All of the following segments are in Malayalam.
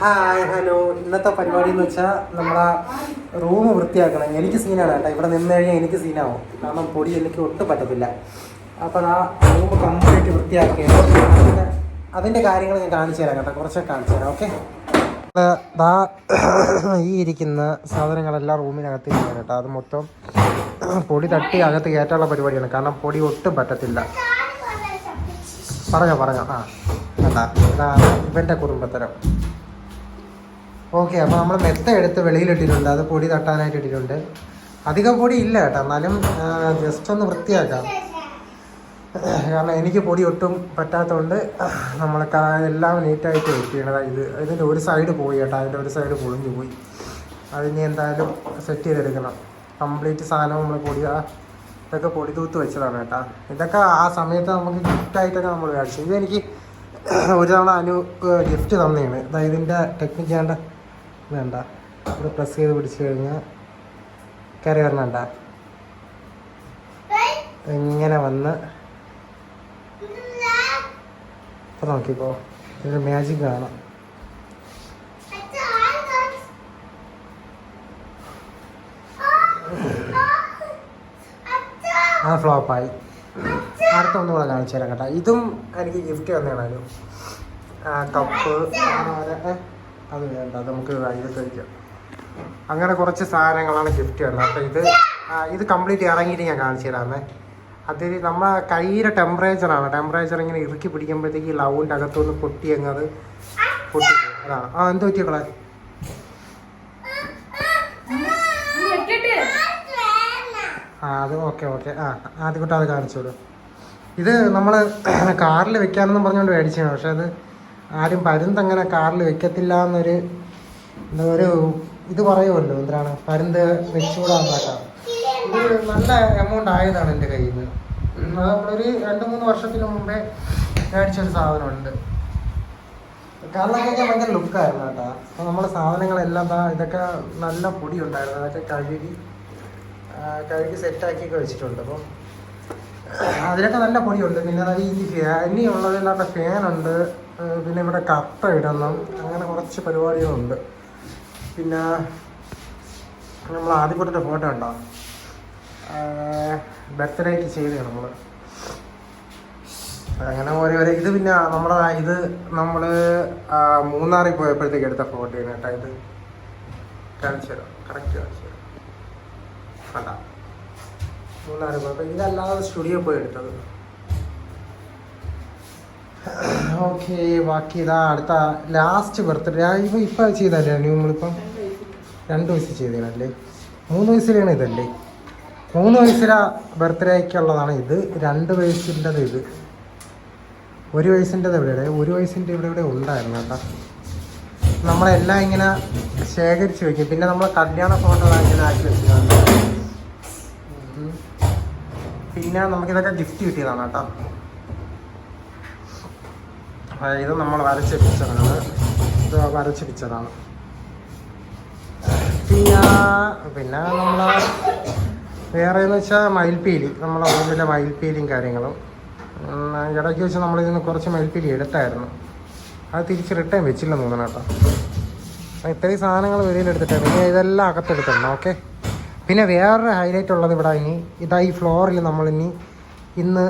Hi hello. ഇന്നത്തെ പരിപാടി എന്ന് വെച്ചാൽ നമ്മളാ റൂം വൃത്തിയാക്കണം. എനിക്ക് സീനാണ് കേട്ടോ. ഇവിടെ നിന്ന് കഴിഞ്ഞാൽ എനിക്ക് സീനാവും. കാരണം പൊടി എനിക്ക് ഒട്ടും പറ്റത്തില്ല. അപ്പോൾ ആ റൂം കംപ്ലീറ്റ് വൃത്തിയാക്കിയാണ് അതിന്റെ കാര്യങ്ങൾ ഞാൻ കാണിച്ചു തരാം കേട്ടോ. കുറച്ചൊക്കെ കാണിച്ചു തരാം ഓക്കെ? ദാ ഈ ഇരിക്കുന്ന സാധനങ്ങളെല്ലാം റൂമിനകത്ത് ചെയ്യാൻ കേട്ടോ. അത് മൊത്തം പൊടി തട്ടി അകത്ത് കയറ്റാനുള്ള പരിപാടിയാണ്. കാരണം പൊടി ഒട്ടും പറ്റത്തില്ല. പറഞ്ഞോ പറഞ്ഞോ. ആ കേട്ടാ ഇവന്റെ കുടുംബത്തരം. ഓക്കെ അപ്പോൾ നമ്മൾ മെത്ത എടുത്ത് വെളിയിലിട്ടിട്ടുണ്ട്. അത് പൊടി തട്ടാനായിട്ട് ഇട്ടിട്ടുണ്ട്. അധികം പൊടി ഇല്ല കേട്ടോ. എന്നാലും ജസ്റ്റ് ഒന്ന് വൃത്തിയാക്കാം. കാരണം എനിക്ക് പൊടി ഒട്ടും പറ്റാത്തതുകൊണ്ട് നമ്മൾ എല്ലാം നീറ്റായിട്ട് വെക്ക് ഇത് ഇതിന്റെ ഒരു സൈഡ് പോയി കേട്ടോ. അതിന്റെ ഒരു സൈഡ് പൊളിഞ്ഞു പോയി. അതിനി എന്തായാലും സെറ്റ് ചെയ്തെടുക്കണം. കംപ്ലീറ്റ് സാധനം നമ്മൾ പൊടി ഇതൊക്കെ പൊടി തൂത്ത് വെച്ചതാണ് കേട്ടോ. ഇതൊക്കെ ആ സമയത്ത് നമുക്ക് ഗിഫ്റ്റായിട്ടൊക്കെ നമ്മൾ മേടിച്ചു ഇത് എനിക്ക് ഒരു തവണ അനു ഗിഫ്റ്റ് തന്നെയാണ് അതായത് ഇതിന്റെ ടെക്നിക്ക് വേണ്ട. ഇവിടെ പ്രസ് ചെയ്ത് പിടിച്ചു കഴിഞ്ഞാൽ കയറി വരണണ്ട ഇങ്ങനെ വന്ന് ഇപ്പം നോക്കിക്കോ. ഇതൊരു മാജിക് കാണാം. ആ ഫ്ലോപ്പായി അടുത്ത ഒന്നുകൂടെ കാണിച്ചു തരാം കേട്ടോ. ഇതും എനിക്ക് ഗിഫ്റ്റ് തന്നെയാണ്. കപ്പ് അത് വേണ്ട അത് നമുക്ക് ഇത് കഴിക്കാം അങ്ങനെ കുറച്ച് സാധനങ്ങളാണ് ഗിഫ്റ്റ് വേണ്ടത് അപ്പം ഇത് ഇത് കംപ്ലീറ്റ് ഇറങ്ങിയിട്ട് ഞാൻ കാണിച്ചു തരാമേ. അത് നമ്മളെ കയ്യിലെ ടെമ്പറേച്ചറാണ് ടെമ്പറേച്ചർ ഇങ്ങനെ ഇറുക്കി പിടിക്കുമ്പോഴത്തേക്ക് ഈ ലവിന്റെ അകത്തുനിന്ന് പൊട്ടി അങ്ങ് അത് പൊട്ടി അതാണ്. ആ എന്ത് പറ്റിയോളെ ആ അത് ഓക്കെ ഓക്കെ ആ ആദ്യം തൊട്ട് അത് കാണിച്ചോളൂ. ഇത് നമ്മൾ കാറിൽ വെക്കാമെന്നും പറഞ്ഞുകൊണ്ട് മേടിച്ചതാണ്. പക്ഷെ അത് ആരും പരുന്ത് അങ്ങനെ കാറിൽ വെക്കത്തില്ല എന്നൊരു എന്താ ഒരു ഇത് പറയുമല്ലോ എന്താണ് പരുന്ത് വെച്ചുകൂടാന്നാക്കാം ഇത് നല്ല എമൗണ്ട് ആയതാണ് എന്റെ കയ്യിൽ നിന്ന് നമ്മളൊരു രണ്ട് മൂന്ന് വർഷത്തിന് മുമ്പേ മേടിച്ചൊരു സാധനമുണ്ട്. കാരണം കഴിഞ്ഞാൽ ഭയങ്കര ലുക്കായിരുന്നു കേട്ടോ. അപ്പോൾ നമ്മുടെ സാധനങ്ങളെല്ലാം ഇതൊക്കെ നല്ല പൊടി ഉണ്ടായിരുന്നു അതൊക്കെ കഴുകി കഴുകി സെറ്റാക്കിയൊക്കെ വെച്ചിട്ടുണ്ട്. അപ്പം അതിനൊക്കെ നല്ല പൊടിയുണ്ട്. പിന്നെ ഈ ഫാനി ഉള്ളതിനകത്ത് ഫാനുണ്ട് പിന്നെ ഇവിടെ കപ്പ ഇടണം. അങ്ങനെ കുറച്ച് പരിപാടികളുണ്ട്. പിന്നെ നമ്മൾ ആദ്യത്തെ ഫോട്ടോ ഉണ്ടോ ബർത്ത്ഡേക്ക് ചെയ്തതാണ് നമ്മൾ അങ്ങനെ ഓരോ ഓരോ ഇത് പിന്നെ നമ്മുടെ ഇത് നമ്മൾ മൂന്നാറിൽ പോയപ്പോഴത്തേക്ക് എടുത്ത ഫോട്ടോയാണ് കേട്ടോ ഇത്. കാണിച്ചു തരാം. കറക്റ്റ് കാണിച്ചു തരാം. കണ്ട? മൂന്നാറിൽ പോയപ്പോൾ ഇതല്ലാതെ സ്റ്റുഡിയോ പോയി എടുത്തത്. ഓക്കെ ബാക്കി ഇതാ അടുത്ത ലാസ്റ്റ് ബർത്ത്ഡേ ഇപ്പം ഇപ്പം ചെയ്തല്ലേ നമ്മളിപ്പം രണ്ട് വയസ്സ് ചെയ്തതല്ലേ മൂന്ന് വയസ്സിലാണ് ഇതല്ലേ? മൂന്ന് വയസ്സിലെ ബർത്ത്ഡേക്കുള്ളതാണ് ഇത്. രണ്ട് വയസ്സിന്റെത് ഇത്. ഒരു വയസ്സിന്റെത് എവിടെ ഒരു വയസ്സിന്റെ ഇവിടെ ഇവിടെ ഉണ്ടായിരുന്നു കേട്ടോ. നമ്മളെല്ലാം ഇങ്ങനെ ശേഖരിച്ച് വെക്കും. പിന്നെ നമ്മൾ കല്യാണ ഫോട്ടോ ഇങ്ങനെ ആക്കി വെച്ചിട്ടുണ്ട്. പിന്നെ നമുക്കിതൊക്കെ ഗിഫ്റ്റ് കിട്ടിയതാണ് കേട്ടോ. ഇത് നമ്മൾ വരച്ച പിക്ചറാണ് ഇത് വരച്ച പിക്ചറാണ് പിന്നെ പിന്നെ നമ്മൾ വേറെ എന്ന് വെച്ചാൽ മയിൽപ്പീലി. നമ്മളെ റൂമിലെ മയിൽപ്പീലിയും കാര്യങ്ങളും. ഇടയ്ക്ക് വെച്ച് നമ്മളിതിന് കുറച്ച് മയിൽപ്പീലി എടുത്തായിരുന്നു. അത് തിരിച്ച് റിട്ടേൺ വെച്ചില്ല തോന്നണം കേട്ടോ. ഇത്രയും സാധനങ്ങൾ വെളിയിൽ എടുത്തിട്ടാണ് ഇനി ഇതെല്ലാം അകത്തെടുത്തിടണം ഓക്കെ പിന്നെ വേറൊരു ഹൈലൈറ്റ് ഉള്ളത് ഇവിടെ ഇനി ഇതാ ഈ ഫ്ലോറിൽ നമ്മളിനി ഇന്ന്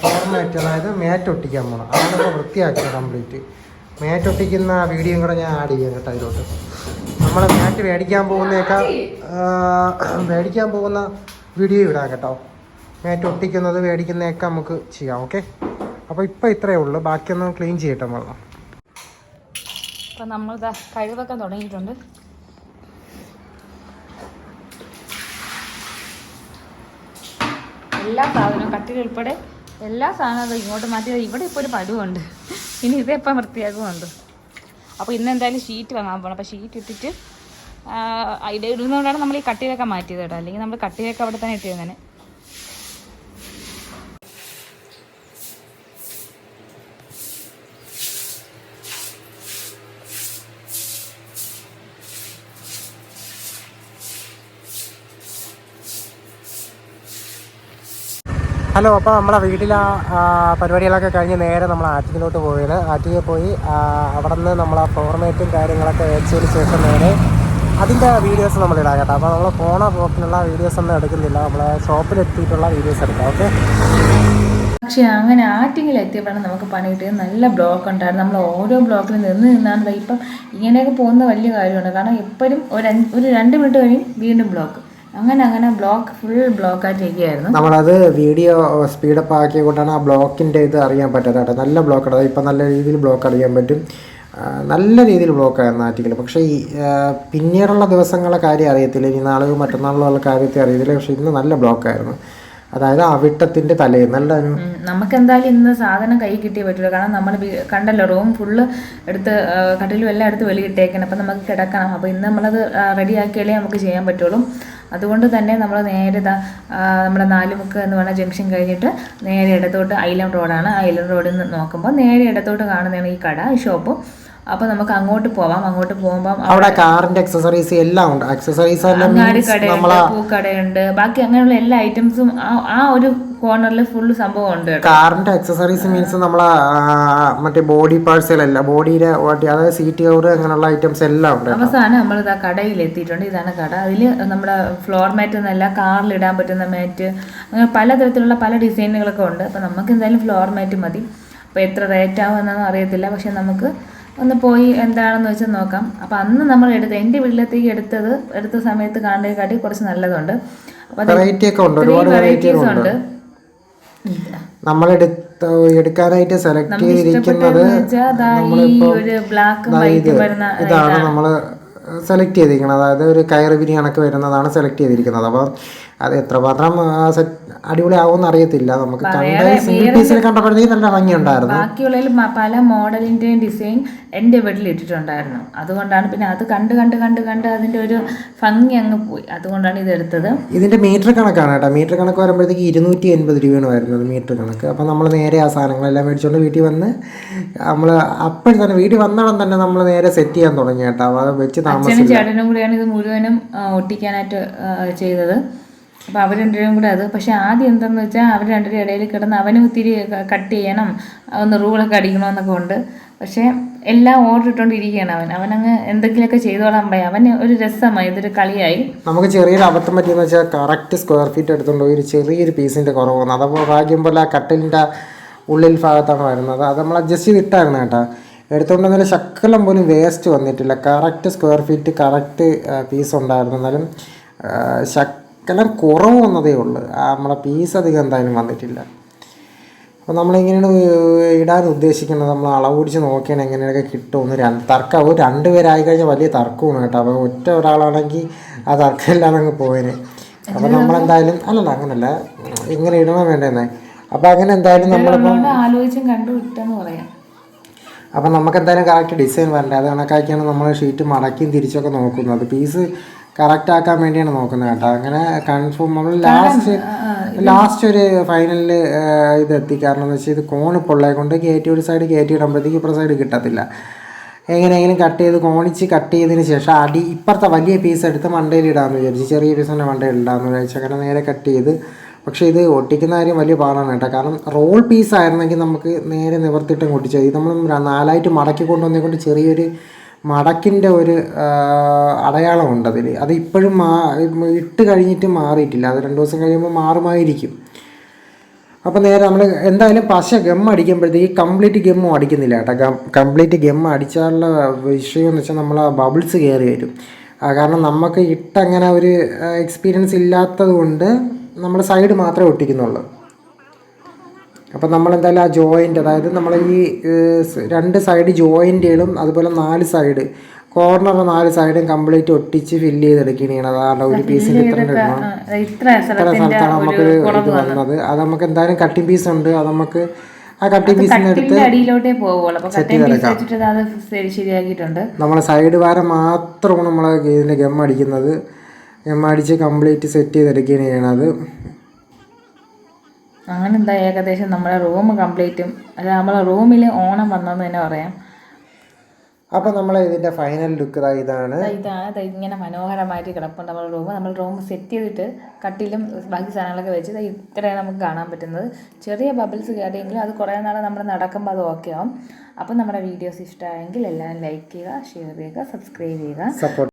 ഫോർമാറ്റ് അതായത് മാറ്റ് ഒട്ടിക്കാൻ പോകണം അതാണ് വൃത്തിയാക്കുക കംപ്ലീറ്റ് മാറ്റ് ഒട്ടിക്കുന്ന വീഡിയോയും കൂടെ ഞാൻ ആഡ് ചെയ്യാം കേട്ടോ അതിലോട്ട് നമ്മൾ മാറ്റ് മേടിക്കാൻ പോകുന്നേക്കാൾ മേടിക്കാൻ പോകുന്ന വീഡിയോ ഇടാം കേട്ടോ. മാറ്റ് ഒട്ടിക്കുന്നത് മേടിക്കുന്നതൊക്കെ നമുക്ക് ചെയ്യാം ഓക്കെ അപ്പോൾ ഇപ്പോൾ ഇത്രയേ ഉള്ളൂ. ബാക്കിയൊന്നും ക്ലീൻ ചെയ്യട്ടെ വെള്ളം അപ്പം നമ്മൾ ഇതാ കഴിവൊക്കെ തുടങ്ങിയിട്ടുണ്ട്. എല്ലാ സാധനവും കട്ടിൽ ഉൾപ്പെടെ എല്ലാ സാധനവും ഇങ്ങോട്ട് മാറ്റി. ഇവിടെ ഇപ്പോൾ ഒരു പരുവുണ്ട് ഇനി ഇതെപ്പം വൃത്തിയാക്കുമുണ്ട് അപ്പോൾ ഇന്ന് എന്തായാലും ഷീറ്റ് വാങ്ങാൻ പോകണം അപ്പോൾ ഷീറ്റ് ഇട്ടിട്ട് ഇടുന്നതുകൊണ്ടാണ് നമ്മൾ ഈ കട്ടിലൊക്കെ മാറ്റിയത് കേട്ടോ. അല്ലെങ്കിൽ നമ്മൾ കട്ടിലൊക്കെ അവിടെ തന്നെ ഇട്ടിരുന്നേനെ ഹലോ അപ്പോൾ നമ്മളെ വീട്ടിലെ പരിപാടികളൊക്കെ കഴിഞ്ഞ് നേരെ നമ്മൾ ആറ്റിങ്ങിലോട്ട് പോയത് ആറ്റിങ്ങിൽ പോയി അവിടെ നിന്ന് നമ്മൾ ആ ഫോർമാറ്റും കാര്യങ്ങളൊക്കെ വെച്ചതിന് ശേഷം നേരെ അതിന്റെ വീഡിയോസ് നമ്മൾ ഇടാം കേട്ടോ. അപ്പോൾ നമ്മൾ ഫോണോ പോക്കിനുള്ള വീഡിയോസ് ഒന്നും എടുക്കുന്നില്ല. നമ്മൾ ഷോപ്പിലെത്തിയിട്ടുള്ള വീഡിയോസ് എടുക്കാം ഓക്കെ? പക്ഷേ അങ്ങനെ ആറ്റിങ്ങിൽ എത്തിയപ്പോഴാണ് നമുക്ക് പണി കിട്ടിയത്. നല്ല ബ്ലോക്ക് ഉണ്ടായിരുന്നു. നമ്മൾ ഓരോ ബ്ലോക്കിൽ നിന്ന് നിന്നാണ് ഇപ്പം ഇങ്ങനെയൊക്കെ പോകുന്ന വലിയ കാര്യമാണ്. കാരണം എപ്പോഴും ഒരു ഒരു രണ്ട് മിനിറ്റ് കഴിയും വീണ്ടും ബ്ലോക്ക് അങ്ങനെ അങ്ങനെ ബ്ലോക്ക് ഫുൾ ബ്ലോക്ക് ഇരിക്കുകയായിരുന്നു. നമ്മളത് വീഡിയോ സ്പീഡപ്പ് ആക്കിയ കൊണ്ടാണ് ആ ബ്ലോക്കിന്റെ ഇത് അറിയാൻ പറ്റാത്ത കേട്ടോ. നല്ല ബ്ലോക്ക് അതായത് ഇപ്പം നല്ല രീതിയിൽ ബ്ലോക്ക് അറിയാൻ പറ്റും. നല്ല രീതിയിൽ ബ്ലോക്കായിരുന്നു ആറ്റിക്കൽ പക്ഷേ ഈ പിന്നീടുള്ള ദിവസങ്ങളെ കാര്യം അറിയത്തില്ല. ഇനി നാളെയോ മറ്റന്നാളോ ഉള്ള കാര്യത്തെ അറിയത്തില്ല. പക്ഷേ ഇന്ന് നല്ല ബ്ലോക്കായിരുന്നു അതായത് അവിട്ടത്തിന്റെ തലേന്ന് ഉം, നമുക്ക് എന്തായാലും ഇന്ന് സാധനം കൈ കിട്ടിയേ പറ്റുള്ളൂ. കാരണം നമ്മൾ കണ്ടല്ലോ റൂം ഫുള്ള് എടുത്ത് കട്ടിലും എല്ലാം എടുത്ത് വെളിയിട്ടേക്കണം. അപ്പം നമുക്ക് കിടക്കണം. അപ്പോൾ ഇന്ന് നമ്മളത് റെഡിയാക്കിയാലേ നമുക്ക് ചെയ്യാൻ പറ്റുള്ളൂ. അതുകൊണ്ട് തന്നെ നമ്മൾ നേരെ നമ്മുടെ നാലുമുക്ക് എന്ന് പറഞ്ഞ ജംഗ്ഷൻ കഴിഞ്ഞിട്ട് നേരെ ഇടത്തോട്ട് ഐലം റോഡാണ്. ഐലം റോഡിൽ നിന്ന് നോക്കുമ്പോൾ നേരെ ഇടത്തോട്ട് കാണുന്നതാണ് ഈ കട ഈ ഷോപ്പ്. അപ്പോൾ നമുക്ക് അങ്ങോട്ട് പോവാം. അങ്ങോട്ട് പോകുമ്പോൾ അവിടെ കാറിന്റെ അക്സസറീസ് എല്ലാം ഉണ്ട്. അക്സസറീസ് അങ്ങാടി കടയുണ്ട് പൂക്കടയുണ്ട്. ബാക്കി അങ്ങനെയുള്ള എല്ലാ ഐറ്റംസും ആ- ഒരു കോർണറിൽ ഫുൾ സംഭവം ഉണ്ട് കാറിന്റെ അക്സസറീസ് മീൻസ് നമ്മളെ മറ്റേ ബോഡി പാർട്സുകളെല്ലാം ബോഡിയിലെ അതായത് സീറ്റ് കവർ അങ്ങനെയുള്ള ഐറ്റംസ് എല്ലാം ഉണ്ട് അവസാനം നമ്മൾ ഇതാ കടയിൽ എത്തിയിട്ടുണ്ട് ഇതാണ് കട. അതിൽ നമ്മുടെ ഫ്ലോർ മാറ്റ് എന്നല്ല കാറിൽ ഇടാൻ പറ്റുന്ന മാറ്റ് അങ്ങനെ പലതരത്തിലുള്ള പല ഡിസൈനുകളൊക്കെ ഉണ്ട്. അപ്പോൾ നമുക്ക് എന്തായാലും ഫ്ലോർ മാറ്റ് മതി. അപ്പോൾ എത്ര റേറ്റ് ആവുമെന്നൊന്നും അറിയത്തില്ല. പക്ഷെ നമുക്ക് ഒന്ന് പോയി എന്താണെന്ന് വെച്ചാൽ നോക്കാം. അപ്പോൾ അന്ന് നമ്മൾ എടുത്ത് എന്റെ വീട്ടിലത്തേക്ക് എടുത്തത് എടുത്ത സമയത്ത് കാണുന്നതിനെക്കാട്ടി കുറച്ച് നല്ലതുണ്ട്. വെറൈറ്റീസ് ഉണ്ട് നമ്മൾ എടുക്കാനായിട്ട് സെലക്ട് ചെയ്തിരിക്കുന്നത് ഈ ഒരു ബ്ലാക്കും വൈറ്റും വരുന്ന ഇതാണ് നമ്മൾ സെലക്ട് ചെയ്തിരിക്കുന്നത്. അതായത് ഒരു കയർ വിരി കണക്ക് വരുന്നതാണ് സെലക്ട് ചെയ്തിരിക്കുന്നത്. അപ്പോൾ അത് എത്രമാത്രം സെറ്റ് അടിപൊളിയാവുമെന്ന് അറിയത്തില്ല. നമുക്ക് കണ്ട സിംഗിൾ പീസിൽ കണ്ടപ്പോഴത്തേക്ക് നല്ല ഭംഗിയുണ്ടായിരുന്നു. ബാക്കിയുള്ളതിൽ മ- പല മോഡലിന്റെയും ഡിസൈൻ എന്റെ വീട്ടിൽ ഇട്ടിട്ടുണ്ടായിരുന്നു. അതുകൊണ്ടാണ് പിന്നെ അത് കണ്ട് കണ്ട് കണ്ട് കണ്ട് അതിന്റെ ഒരു ഭംഗി അങ്ങ് പോയി. അതുകൊണ്ടാണ് ഇത് എടുത്തത്. ഇതിന്റെ മീറ്റർ കണക്കാണ് കേട്ടോ. മീറ്റർ കണക്ക് വരുമ്പോഴത്തേക്ക് ഇരുന്നൂറ്റി എൺപത് രൂപയാണ് വരുന്നത് മീറ്റർ കണക്ക്. അപ്പോൾ നമ്മൾ നേരെ ആ സാധനങ്ങളെല്ലാം മേടിച്ചുകൊണ്ട് വീട്ടിൽ വന്ന് നമ്മൾ അപ്പോഴും തന്നെ വീട്ടിൽ വന്നോളം തന്നെ നമ്മൾ നേരെ സെറ്റ് ചെയ്യാൻ തുടങ്ങി കേട്ടോ. അത് വെച്ച് താമസിച്ചു. ചേട്ടനും കൂടിയാണ് ഇത് മുഴുവനും ഒട്ടിക്കാനായിട്ട് ചെയ്തത്. അപ്പോൾ അവർ രണ്ടുപേരും കൂടെ അത് പക്ഷേ ആദ്യം എന്താണെന്ന് വെച്ചാൽ അവർ രണ്ടുപേരും ഇടയിൽ കിടന്ന് അവനും ഒത്തിരി കട്ട് ചെയ്യണം ഒന്ന് റൂളൊക്കെ അടിക്കണമെന്നൊക്കെ ഉണ്ട്. പക്ഷേ എല്ലാം ഓർഡർ ഇട്ടുകൊണ്ടിരിക്കുകയാണ് അവൻ. അവനങ്ങ് എന്തെങ്കിലുമൊക്കെ ചെയ്തോളാൻ പോയി അവന് ഒരു രസമായി ഇതൊരു കളിയായി. നമുക്ക് ചെറിയൊരു അബദ്ധം പറ്റിയെന്ന് വെച്ചാൽ കറക്റ്റ് സ്ക്വയർ ഫീറ്റ് എടുത്തുകൊണ്ട് ഒരു ചെറിയൊരു പീസിന്റെ കുറവ് വന്നു. അതപ്പോൾ ഭാഗ്യം പോലെ ആ കട്ടിലിന്റെ ഉള്ളിൽ ഭാഗത്താണ് വരുന്നത്. അത് നമ്മൾ അഡ്ജസ്റ്റ് ചെയ്ത് ഇട്ടായിരുന്നു കേട്ടോ. എടുത്തുകൊണ്ട് നല്ല ശക്കലം പോലും വേസ്റ്റ് വന്നിട്ടില്ല. Correct square feet correct piece ഉണ്ടായിരുന്നു. എന്നാലും ആ, ശക്കലം കുറവ് വന്നതേ ഉള്ളൂ. ആ നമ്മളെ പീസ് അധികം എന്തായാലും വന്നിട്ടില്ല. അപ്പോൾ നമ്മളിങ്ങനെയാണ് ഇടാൻ ഉദ്ദേശിക്കുന്നത്. നമ്മൾ അളവ് പിടിച്ച് നോക്കിയാണ് എങ്ങനെയൊക്കെ കിട്ടുമെന്ന് രണ്ട് തർക്കം ഒരു രണ്ട് പേരായി കഴിഞ്ഞാൽ വലിയ തർക്കമാണ് കേട്ടോ. അപ്പോൾ ഒറ്റ ഒരാളാണെങ്കിൽ ആ തർക്കമില്ലാതെ അങ്ങ് പോയേനെ. അപ്പോൾ നമ്മളെന്തായാലും അല്ലല്ല അങ്ങനല്ല. ഇങ്ങനെ ഇടണം വേണ്ടേന്നേ. അപ്പോൾ അങ്ങനെ എന്തായാലും നമ്മളിപ്പം ആലോചിച്ചും കണ്ടു വിട്ടെന്ന് പറയാം. അപ്പം നമുക്ക് എന്തായാലും കറക്റ്റ് ഡിസൈൻ വരണ്ടേ? അത് കണക്കാക്കിയാണ് നമ്മൾ ഷീറ്റ് മടക്കിയും തിരിച്ചൊക്കെ നോക്കുന്നത്. പീസ് കറക്റ്റ് ആക്കാൻ വേണ്ടിയാണ് നോക്കുന്നത് കേട്ടോ. അങ്ങനെ കൺഫേം നമ്മൾ ലാസ്റ്റ് ലാസ്റ്റ് ഒരു ഫൈനലിൽ ഇത് എത്തി. കാരണം എന്ന് വെച്ചാൽ ഇത് കോണ് പൊള്ളയെ കൊണ്ട് കയറ്റി ഒരു സൈഡ് കയറ്റി ഇടുമ്പോഴത്തേക്ക് ഇപ്പുറ സൈഡ് കിട്ടത്തില്ല. എങ്ങനെയെങ്കിലും കട്ട് ചെയ്ത് കോണിച്ച് കട്ട് ചെയ്തതിന് ശേഷം അടി ഇപ്പുറത്തെ വലിയ പീസ് എടുത്ത് മണ്ടയിൽ ഇടാമെന്ന് വിചാരിച്ചു ചെറിയ പീസ് തന്നെ മണ്ടയിൽ ഇടാമെന്ന് വിചാരിച്ചു അങ്ങനെ നേരെ കട്ട് ചെയ്ത്. പക്ഷേ ഇത് ഒട്ടിക്കുന്ന കാര്യം വലിയ പാടാണ് കേട്ടോ. കാരണം റോൾ പീസ് ആയിരുന്നെങ്കിൽ നമുക്ക് നേരെ നിവർത്തിയിട്ടും ഒട്ടിച്ചാൽ ഇത് നമ്മൾ നാലായിട്ട് മടക്കി കൊണ്ടുവന്നേക്കൊണ്ട് ചെറിയൊരു മടക്കിന്റെ ഒരു അടയാളമുണ്ട് അതിൽ. അത് ഇപ്പോഴും മാ ഇട്ട് കഴിഞ്ഞിട്ട് മാറിയിട്ടില്ല. അത് രണ്ട് ദിവസം കഴിയുമ്പോൾ മാറുമായിരിക്കും. അപ്പോൾ നേരെ നമ്മൾ എന്തായാലും പശ ഗം അടിക്കുമ്പോഴത്തേക്ക് കംപ്ലീറ്റ് ഗമ്മും അടിക്കുന്നില്ല കേട്ടോ. കംപ്ലീറ്റ് ഗം അടിച്ചാലുള്ള വിഷയം എന്ന് വെച്ചാൽ നമ്മൾ ആ ബബിൾസ് കയറി വരും. കാരണം നമുക്ക് ഇട്ടങ്ങനെ ഒരു എക്സ്പീരിയൻസ് ഇല്ലാത്തത് കൊണ്ട് നമ്മൾ സൈഡ് മാത്രമേ ഒട്ടിക്കുന്നുള്ളൂ. അപ്പം നമ്മളെന്തായാലും ആ ജോയിന്റ് അതായത് നമ്മൾ ഈ രണ്ട് സൈഡ് ജോയിന്റുകളും അതുപോലെ നാല് സൈഡ് കോർണർ നാല് സൈഡും കംപ്ലീറ്റ് ഒട്ടിച്ച് ഫില്ല് ചെയ്തെടുക്കുകയാണ് അതാണ് ഒരു പീസിന് ഇത്ര ഇത്ര സ്ഥലത്താണ് നമുക്ക് ഇത് വന്നത്. അത് നമുക്ക് എന്തായാലും കട്ടിംഗ് പീസ് ഉണ്ട്. അത് നമുക്ക് ആ കട്ടിംഗ് പീസിന് എടുത്ത് അടിയിലോട്ടേ ശരിയാക്കിയിട്ടുണ്ട്. നമ്മൾ സൈഡ് വാരം മാത്രമാണ് നമ്മൾ ഇതിന്റെ ഗം അടിക്കുന്നത്. ഗം അടിച്ച് കംപ്ലീറ്റ് സെറ്റ് ചെയ്തെടുക്കുകയാണ് ചെയ്യണത് അങ്ങനെ എന്താ ഏകദേശം നമ്മുടെ റൂം കംപ്ലീറ്റും അല്ല നമ്മളെ റൂമിൽ ഓണം വന്നതെന്ന് തന്നെ പറയാം. അപ്പോൾ നമ്മൾ ഇതിന്റെ ഫൈനൽ ലുക്ക് ഇതാണ്. ഇതാണ് ഇങ്ങനെ മനോഹരമായിട്ട് കിടപ്പുണ്ട് നമ്മുടെ റൂം. നമ്മൾ റൂം സെറ്റ് ചെയ്തിട്ട് കട്ടിലും ബാക്കി സാധനങ്ങളൊക്കെ വെച്ച് ഇത്രയാണ് നമുക്ക് കാണാൻ പറ്റുന്നത്. ചെറിയ ബബിൾസ് കയറിയെങ്കിലും അത് കുറേ നാൾ നമ്മൾ നടക്കുമ്പോൾ അത് ഓക്കെ ആവും. അപ്പം നമ്മുടെ വീഡിയോസ് ഇഷ്ടമായെങ്കിൽ എല്ലാവരും ലൈക്ക് ചെയ്യുക ഷെയർ ചെയ്യുക സബ്സ്ക്രൈബ് ചെയ്യുക. സപ്പോർട്ട്